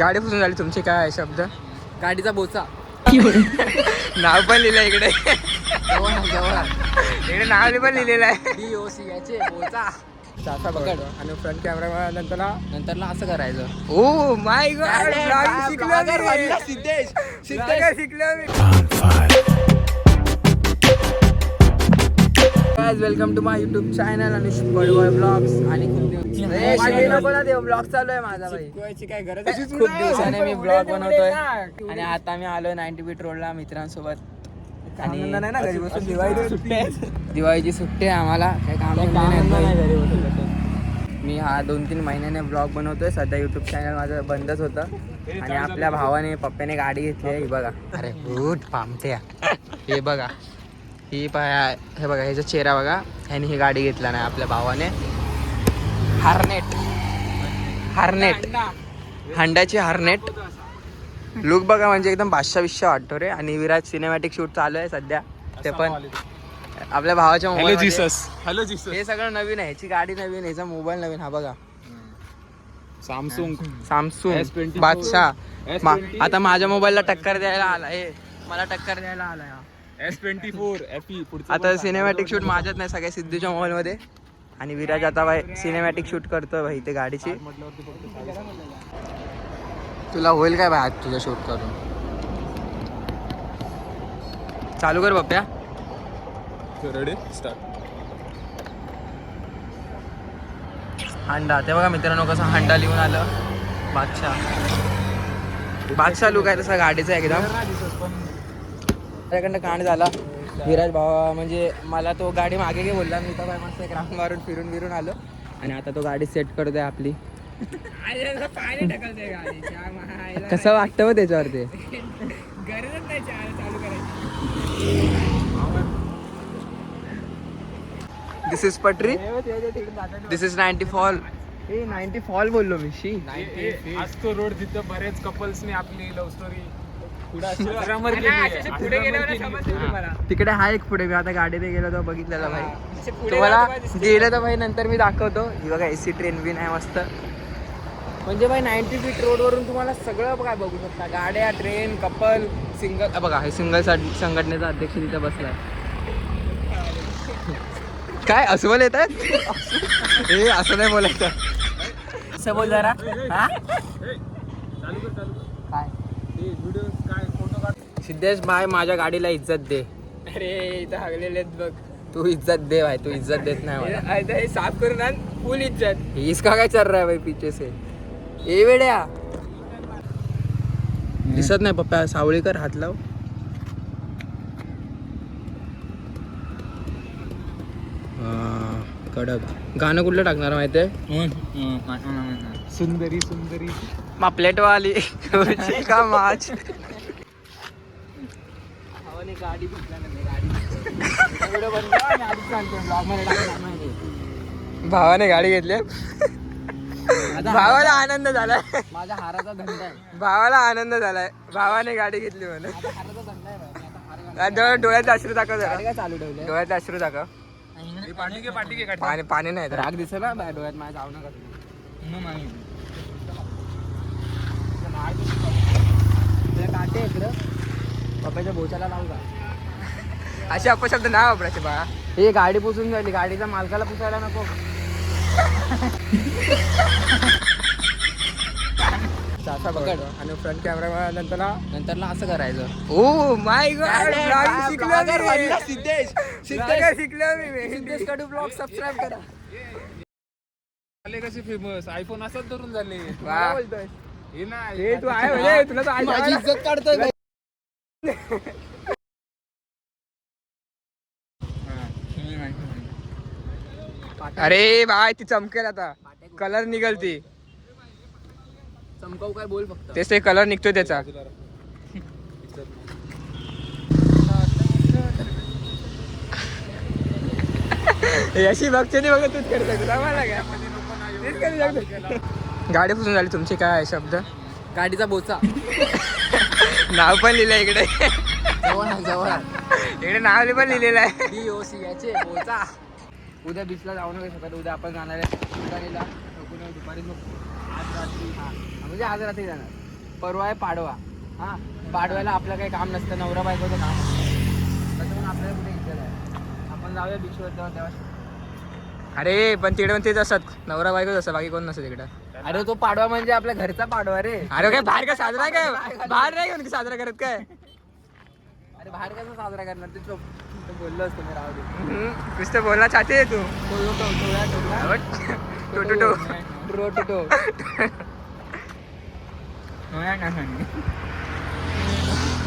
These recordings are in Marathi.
गाडी पुसून झाली तुमची काय आहे शब्द? गाडीचा बोचा. नाव पण लिहिलं इकडे. इकडे नाव पण लिहिलेलं आहे. ओ सी याचे बोचा. चाचा पकड. आणि फ्रंट कॅमेरा नंतर नंतरला? असं करायचं. ओ माय गॉड अरे, vlogging शिकलो मी. मी welcome to my YouTube channel आणि बॉय ब्लॉग्स आणि ब्लॉग चालू आहे. माझा भाई. काय गरज खूप दिवसाने मी ब्लॉग बनवतोय. आणि आता मी आलोय नाईन्टी बीट रोडला मित्रांसोबत. आणि नाही ना घरी बसून? दिवाळीची सुट्टी आहे. दिवाळीची सुट्टी आहे आम्हाला. काही काम नाही मी हा दोन तीन महिन्याने ब्लॉग बनवतोय. सध्या युट्यूब चॅनल माझं बंदच होतं. आणि आपल्या भावाने पप्पाने गाडी घेतली आहे ही बघा. अरे उठ पामत्या हे बघा. ही पाय हे बघा ह्याचा चेहरा बघा. ह्याने ही गाडी घेतला नाही आपल्या भावाने. हार्नेट हार्नेट हांड्याची हार्नेट लुक बघा म्हणजे एकदम बादशा बिश्शा वाटतो रे. आणि विराट सिनेमॅटिक शूट चालू आहे सध्या. ते पण आपल्या भावाच्या hello mobile Jesus hello Jesus हे सगळं नवीन आहे. ह्याची गाडी नवीन आहे. ह्याचा मोबाईल नवीन. हा बघा. सॅमसंग सॅमसंग S24 बादशाह. मा- S20 आता माझ्या मोबाईलला टक्कर द्यायला आला हे मला टक्कर द्यायला आला हा. एस ट्वेंटी फोर एफ आता सिनेमॅटिक शूट माझ्यात नाही सगळ्या सिद्धूच्या मध्ये. आणि विराज आता बाय सिनेमॅटिक शूट करतोय भाई ते गाडीची. तुला होईल काय बाय आज तुझं शूट करून? चालू कर पप्प्या रेडी स्टार्ट हांडा. ते बघा मित्रांनो कसं हांडा लिहून आलं. बादशाह. बादशाह लुक आहे तसा गाडीचा एकदम. त्याकडनं कांड झाला. विराज भावा म्हणजे मला तो गाडी मागे घे बोलला. मी तर बाय मस्त एक राऊंड मारून फिरून फिरून आलो. आणि आता तो गाडी सेट करतोय आपली. कसं वाटतं हो त्याच्यावर ते दिस इज पटरी this is ninety fall a ninety fall बोललो मी. शी. आज तो रोड तिथं बरेच कपल्सनी आपली लव्ह स्टोरी तिकडे हा एक पुढे मी आता गाडीने गेलो तर बघितलेला भाई. तुम्हाला गेलं तर भाई नंतर मी दाखवतो. ही बघा एसी ट्रेन बिन आहे मस्त. म्हणजे भाई नाईन्टी फीट रोडवरून तुम्हाला सगळं काय बघू शकता. गाड्या ट्रेन कपल सिंगल बघा हे सिंगल संघटनेचा अध्यक्ष तिथे बसलाय. काय अस्वल येत आहेत हे असं नाही बोलायचं. असं बोल जरा? काय व्हिडिओ काय फोटो काढ सिद्धेश भाई माझ्या गाडीला इज्जत दे. अरे इथं हागलेले आहेत बघ. तू इज्जत दे भाई तू इज्जत देत नाही मला. आता हे साफ करून आण फुल इज्जत. इसका काय चल रहा है भाई पीछे से? ए वेड्या. दिसत नाही पप्पा सावळीकर हात लाव. हा, कडक. गाणं कुठलं टाकणार माहितीये? सुंदरी सुंदरी. प्लेट वाली रुची का माच. गाडी व्हिडिओ बंद कर, मी आधीच सांगतो ब्लॉगमध्ये टाकणार नाही. भावाने गाडी घेतली? भावाला आनंद झालाय. माझ्या हाराचा धंदा आहे. भावाला आनंद झालाय. भावाने गाडी घेतली म्हणून. माझा हाराचा धंदा आहे भाई. मी आता हार घालणार. डोळ्यात डोळ्यात अश्रू दाखव गाडी जरा काय चालू ठेवले? डोळ्यात अश्रू दाखव. पाठी घे पाठी घे पाणी पाणी नाही तर. राग दिसत ना बाय डोळ्यात माझ्या जाऊ नका. तुम्ही. तुला काटे इकडं. पप्पाच्या बोचाला लावू का? असे अपशब्द नाही वापरायचे बा हे गाडी पुसून झाली गाडीच्या मालकाला पुसायला नको. आणि फ्रंट कॅमेरा नंतर नंतरला? असं करायचं. ओ माय गॉड शिकलो vlogger मी. बनला सिद्धेश. Vlogger शिकलो मी. सिद्धेश कडू ब्लॉग सबस्क्राईब करा. झाले कसे फेमस आयफोन असंच धरून झाले. वा. हे हे तू आहे म्हणजे तुला तर माझी आहे इज्जत काढतोय. अरे बाय ती चमकेल आता. कलर निघलती. चमकाऊ काय बोल फक्त. तेच ते कलर निघतोय त्याचा. अशी बघते ती बघत तूच करतो मला काय. गाडी पुसून झाली तुमची काय शब्द? गाडीचा बोचा. नाव पण लिहिलं इकडे. जवळ जवळ. इकडे नाव पण लिहिलेलं आहे. डी ओ सी याचे बोचा. उद्या बीचला जाऊ नका शकत उद्या आपण जाणार आहे उद्याला दुपारी मग आज रात्री हा. म्हणजे आज रात्री जाणार. परवा आहे पाडवा. हा. पाडव्याला आपलं काही काम नसतं नवरा बायकोचं काम असतं. तसं पण आपल्याला कुठे इज्जत आहे आपण जाऊया बीचवर तेव्हा तेव्हा अरे पण तिकडे पण तेच असतात. नवरा बायकोच असतात बाकी कोण नसतं तिकडं. अरे तो पाडवा म्हणजे आपल्या घरचा पाडवा रे. अरे काय बाहेर काय साजरा काय? बाहेर नाही साजरा करत काय? अरे बाहेर कसं साजरा करणार? ते चोप. तो बोललो असतो मी राहू दे. हम्म, नुसतं बोलला चाहते आहे तू तो तो तो? टो टो टो टो टो टो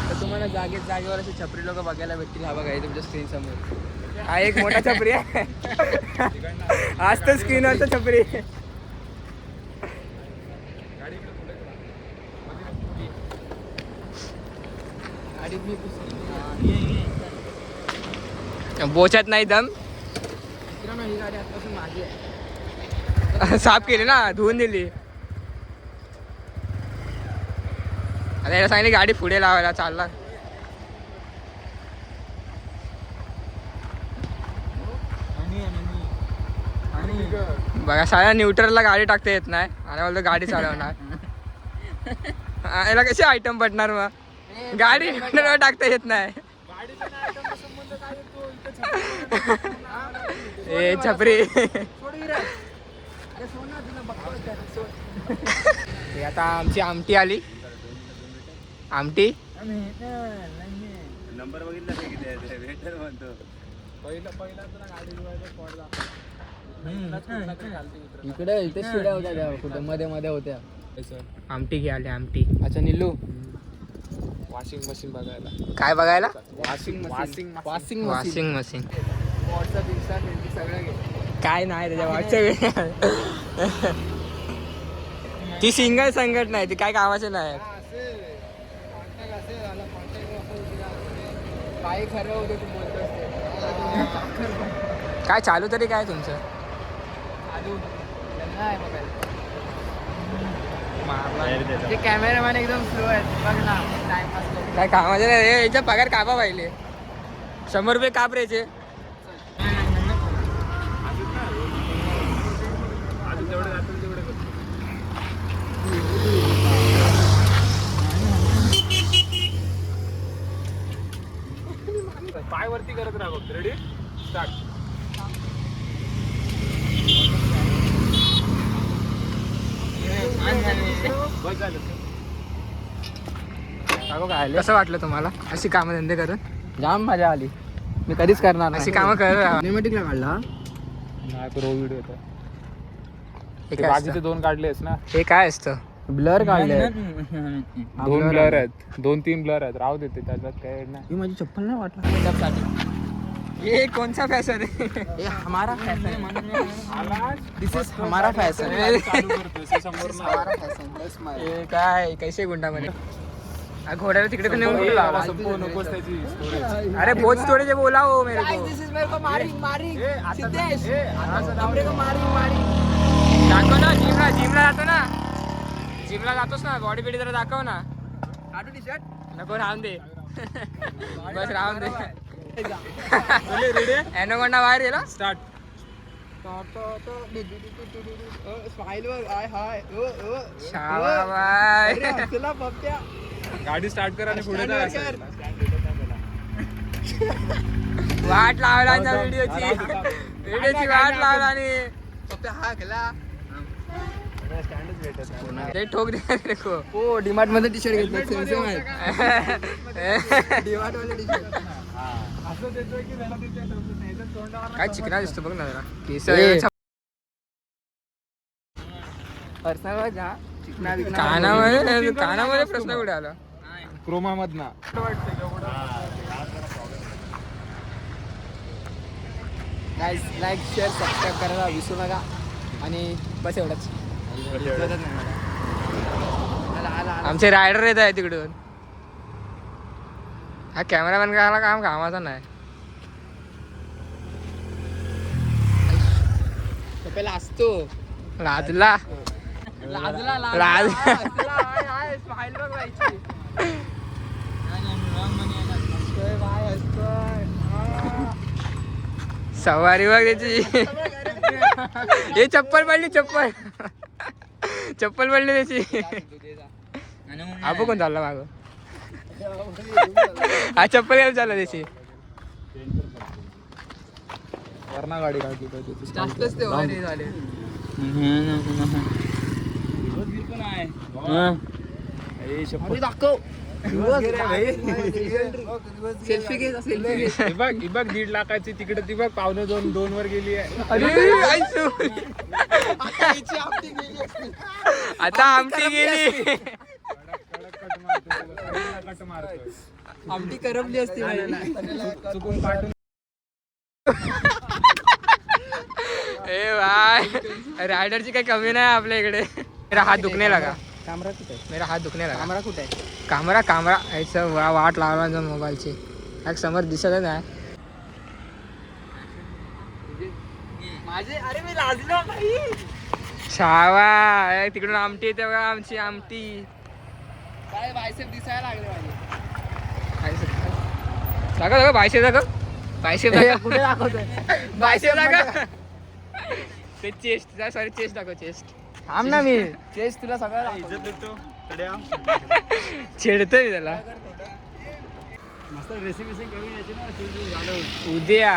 तर तुम्हाला जागेत जागेवर असे छपरी लोक बघायला भेटतील. हा बघा हे तुमच्या स्क्रीन समोर. हा एक मोठा छपरी आहे. आज तर स्क्रीनवरचा छपरी. मी बोचात नाही दम. मित्रांनो ही गाडी आजपासून माझी आहे साफ केली ना धुवून दिली. आता याला सांगितली गाडी पुढे लावायला चालला बघा साऱ्या न्यूट्रलला गाडी टाकता येत नाही. आणि बोलतो गाडी चालवणार. याला कशी आयटम पडणार मग? गाडी टाकता येत नाही. ए छपरी. आता आमची आमटी आली. आमटी? नंबर बघितला इकडे इथे शिड्या होत्या त्या कुठे मध्ये मध्ये होत्या. आमटी घे आली आमटी. अच्छा निल्लू वॉशिंग मशीन बघायला. काय बघायला? Washing washing washing washing machine WhatsApp Insta Facebook सगळं घे. काय नाही त्याच्या मागच्या ती सिंगल संकट नाही ती काय कामाची नाही. काही खरं होतं तू बोलतोस काय चालू तरी काय तुमचं? लग्न आहे बघायला. ते कॅमेरामॅन एकदम स्लो आहेत बघ ना टाइमपास काय कामाचे नाही रे याच्या पगार कापा पाहिले. शंभर रुपये काप रेचे अजून जेवढे जातील तेवढे कर. पाय वरती करत राहा रेडी स्टार्ट बस झालं कसं वाटलं तुम्हाला? अशी कामं धंदे करून? जाम मजा आली. मी कधीच करणार अशी कामं कर सिनेमॅटिकला काढला? नाही तो रो व्हिडिओ होता ते काय बाकीचे असतं? दोन काढलेस ना? हे काय असतं? ब्लर काढले. दोन ब्लर आहेत. दोन तीन ब्लर आहेत. राहू देते त्याच्यात काय नाही. ही माझी चप्पल नाही वाटला. हे कोणचा फॅशन आहे ये हमारा फॅशन दिस इज हमारा फॅशन हे। काय? कैसे गुंडामध्ये हा, घोड्याला तिकडे पण नेऊन storage. अरे बहुत थोडे जे बोला हो मेरे को। दिस इज मेरे को मारी मारी दाखव ना जिमला जिमला जातो ना। जिमला जातोस ना बॉडी बिडी जरा दाखव ना। काढू टी शर्ट नको राहून दे। बस राहून दे? एनोकोंडा बाहेर गेला? स्टार्ट गाडी स्टार्ट कर आणि पुढे. वाट लावला ना. व्हिडिओची. व्हिडिओची वाट लावला आणि पप्प्या हा गेला ते ठोक दे रे को ओ डीमार्टमध्ये टी शर्ट घेतलं. सेम सेम आहे. डीमार्टमध्ये टी शर्ट काय चिकना दिसतो बघ ना जरा. केस ए. पर्सनल जा. चिकना बिकना कानामध्ये कानामध्ये प्रश्न कुठे आला? क्रोमा मधना गाईज लाईक शेअर सबस्क्राईब करायला विसरू नका. आणि बस एवढंच. आमचे रायडर येत आहे तिकडून हा कॅमेरामॅन करायला काम कामाचा नाही. पहिला असतो. लाजला. लाजला लाज. सवारी बघ त्याची. हे चप्पल पडली चप्पल. चप्पल पडली त्याची. आपण कोण चालला माग. हा चप्पल घ्यायला चालला त्याची. वरणा गाडी काढली पाहिजे जास्तच ते झाले. सेल्फी घे सेल्फी घे ही बघ ही बघ दीड लाखाची तिकडे ती बघ पावणे दोन दोन वर गेली आहे. आता आमची गेली. कडक कट मारतोय. आमटी करपली असती चुकून पाठून ए भाई रायडरची काही कमी नाही आपल्या इकडे. मेरा हात दुखणे लागा. कॅमेरा कुठे? मेरा हात दुखणे लागा. कॅमेरा कुठे? आहे कामरा कामरा. याचं वा वाट लावला मोबाईलची एक समोर दिसतच नाही माझे अरे मी लाजलो भाई शावा तिकडून आमटी येते बघा आमची आमटी. काय बायसेप दिसायला लागले माझे. दाखव दाखव बायशे दाखव. बायशे कुठे दाखवतोय? बायशे दाखव. ते चेस्ट सॉरी चेस्ट दाखव चेस्ट थांब ना मी. तेच तुला सगळं. छेडतोय त्याला. मस्त ड्रेसिंग बिसिंग करून यायची ना शूज घालून उद्या.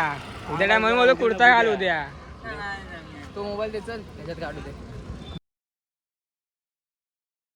उद्या म्हणून मला कुर्ता घाल उद्या. तो मोबाईल दे चल. त्याच्यात काढू दे.